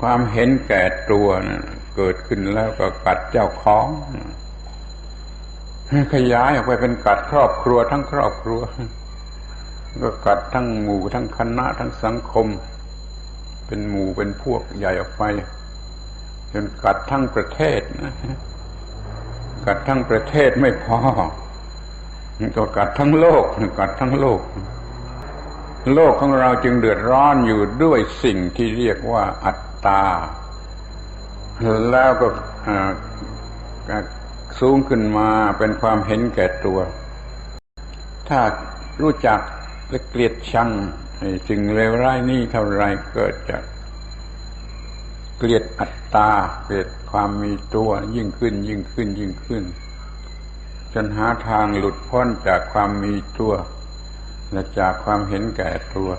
ความเห็นแก่ตัวนะเกิดขึ้นแล้วก็กัดเจ้าของขยายออกไปเป็นกัดครอบครัวทั้งครอบครัว ก็กัดทั้งหมู่ทั้งคณะทั้งสังคม เป็นหมู่เป็นพวกใหญ่ออกไปจนกัดทั้งประเทศนะกัดทั้งประเทศไม่พอก็กัดทั้งโลกกัดทั้งโลก โลกของเราจึงเดือดร้อนอยู่ด้วยสิ่งที่เรียกว่าอัต ตา แล้วก็สูงขึ้นมาเป็นความเห็นแก่ตัว ถ้ารู้จักและเกลียดชังสิ่งเลวร้ายนี่เท่าไรเกิดจากเกลียดอัตตาเกลียดความมีตัวยิ่งขึ้น ยิ่งขึ้นยิ่งขึ้น จนหาทางหลุดพ้นจากความมีตัว และจากความเห็นแก่ตัว